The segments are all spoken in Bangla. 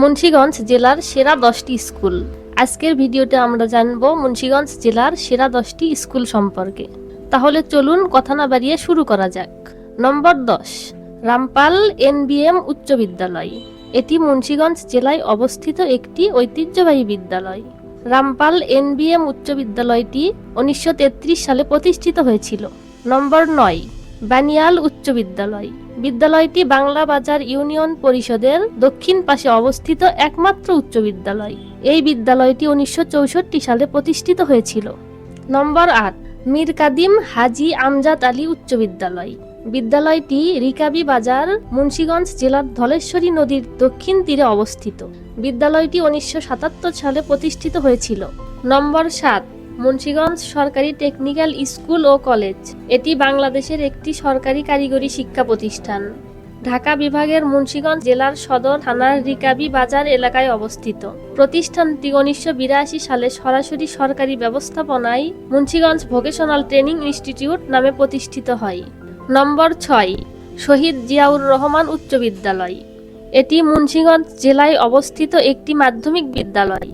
মুন্সিগঞ্জ জেলার সেরা দশটি স্কুল। আজকের ভিডিওতে আমরা জানব মুন্সীগঞ্জ জেলার সেরা দশটি স্কুল সম্পর্কে। তাহলে চলুন কথা না বাড়িয়ে শুরু করা যাক। নম্বর দশ, রামপাল এনবিএম উচ্চ বিদ্যালয়। এটি মুন্সীগঞ্জ জেলায় অবস্থিত একটি ঐতিহ্যবাহী বিদ্যালয়। রামপাল এনবিএম উচ্চ বিদ্যালয়টি উনিশশো তেত্রিশ সালে প্রতিষ্ঠিত হয়েছিল। নম্বর নয়, বানিয়াল উচ্চ বিদ্যালয়। বিদ্যালয়টি বাংলা বাজার ইউনিয়ন পরিষদের দক্ষিণ পাশে অবস্থিত একমাত্র উচ্চ বিদ্যালয়। এই বিদ্যালয়টি উনিশশো চৌষট্টি সালে প্রতিষ্ঠিত হয়েছিল। নম্বর আট, মীর কাদিম হাজি আমজাদ আলী উচ্চ বিদ্যালয়। বিদ্যালয়টি রিকাবি বাজার, মুন্সীগঞ্জ জেলার ধলেশ্বরী নদীর দক্ষিণ তীরে অবস্থিত। বিদ্যালয়টি উনিশশো সাতাত্তর সালে প্রতিষ্ঠিত হয়েছিল। নম্বর সাত মুন্সিগঞ্জ সরকারি টেকনিক্যাল স্কুল ও কলেজ। এটি বাংলাদেশের একটি সরকারি কারিগরি শিক্ষা প্রতিষ্ঠান। ঢাকা বিভাগের মুন্সীগঞ্জ জেলার সদর থানার রিকাবি বাজার এলাকায় অবস্থিত। প্রতিষ্ঠানটি উনিশশো বিরাশি সালে সরাসরি সরকারি ব্যবস্থাপনায় মুন্সীগঞ্জ ভোকেশনাল ট্রেনিং ইনস্টিটিউট নামে প্রতিষ্ঠিত হয়। নম্বর ছয়, শহীদ জিয়াউর রহমান উচ্চ বিদ্যালয়। এটি মুন্সীগঞ্জ জেলায় অবস্থিত একটি মাধ্যমিক বিদ্যালয়।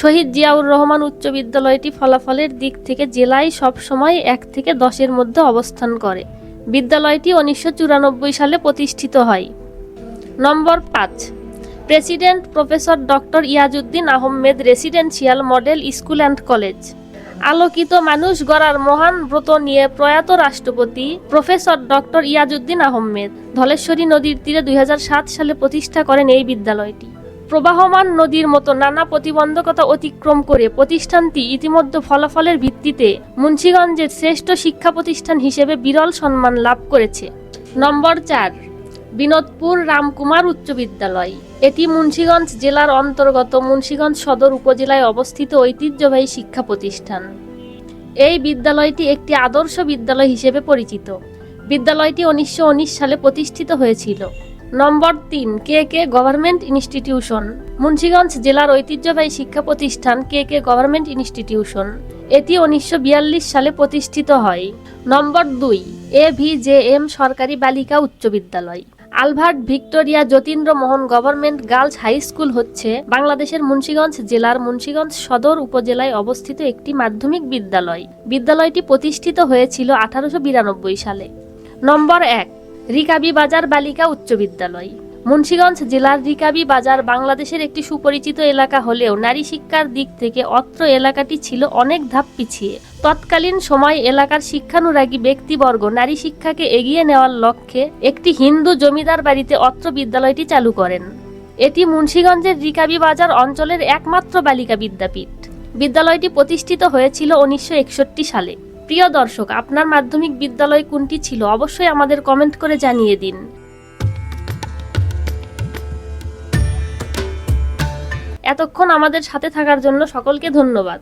শহীদ জিয়াউর রহমান উচ্চ বিদ্যালয়টি ফলাফলের দিক থেকে জেলায় সবসময় এক থেকে দশের মধ্যে অবস্থান করে। বিদ্যালয়টি উনিশশো চুরানব্বই সালে প্রতিষ্ঠিত হয়। নম্বর পাঁচ, president professor doctor Iajuddin Ahmed residential model school and college. আলোকিত মানুষ গড়ার মহান ব্রত নিয়ে প্রয়াত রাষ্ট্রপতি প্রফেসর ডক্টর ইয়াজউদ্দিন আহমেদ ধলেশ্বরী নদীর তীরে দুই হাজার সাত সালে প্রতিষ্ঠা করেন এই বিদ্যালয়টি। প্রবাহমান নদীর মতো নানা প্রতিবন্ধকতা অতিক্রম করে প্রতিষ্ঠানটি ইতিমধ্যে ফলাফলের ভিত্তিতে মুন্সীগঞ্জের শ্রেষ্ঠ শিক্ষা প্রতিষ্ঠান হিসেবে বিরল সম্মান লাভ করেছে। নম্বর চার, বিনোদপুর রামকুমার উচ্চ বিদ্যালয়। এটি মুন্সীগঞ্জ জেলার অন্তর্গত মুন্সীগঞ্জ সদর উপজেলায় অবস্থিত ঐতিহ্যবাহী শিক্ষা প্রতিষ্ঠান। এই বিদ্যালয়টি একটি আদর্শ বিদ্যালয় হিসেবে পরিচিত। বিদ্যালয়টি উনিশশো উনিশ সালে প্রতিষ্ঠিত হয়েছিল। নম্বর তিন, K K government institution? Munshiganj জেলার ঐতিহ্যবাহী শিক্ষা প্রতিষ্ঠান কে কে গভর্নমেন্ট ইনস্টিটিউশন। এটি উনিশশো বিয়াল্লিশ সালে প্রতিষ্ঠিত হয়। নম্বর দুই, এ ভি জে এম সরকারি বালিকা উচ্চ বিদ্যালয়। Albert Victoria Jatindra Mohan government girls high school হচ্ছে বাংলাদেশের মুন্সিগঞ্জ জেলার মুন্সিগঞ্জ সদর উপজেলায় অবস্থিত একটি মাধ্যমিক বিদ্যালয়। বিদ্যালয়টি প্রতিষ্ঠিত হয়েছিল আঠারোশো বিরানব্বই সালে। নম্বর এক রিকাবি বাজার বালিকা উচ্চ বিদ্যালয়। মুন্সীগঞ্জ জেলার রিকাবি বাজার বাংলাদেশের একটি সুপরিচিত এলাকা হলেও নারী শিক্ষার দিক থেকে অত্র এলাকাটি ছিল অনেক ধাপ পিছিয়ে। তৎকালীন সময় এলাকার শিক্ষানুরাগী ব্যক্তিবর্গ নারী শিক্ষাকে এগিয়ে নেওয়ার লক্ষ্যে একটি হিন্দু জমিদার বাড়িতে অত্র বিদ্যালয়টি চালু করেন। এটি মুন্সীগঞ্জের রিকাবি বাজার অঞ্চলের একমাত্র বালিকা বিদ্যাপীঠ। বিদ্যালয়টি প্রতিষ্ঠিত হয়েছিল উনিশশো একষট্টি সালে। প্রিয় দর্শক, আপনার মাধ্যমিক বিদ্যালয় কোনটি ছিল? অবশ্যই আমাদের কমেন্ট করে জানিয়ে দিন। এতক্ষণ আমাদের সাথে থাকার জন্য সকলকে ধন্যবাদ।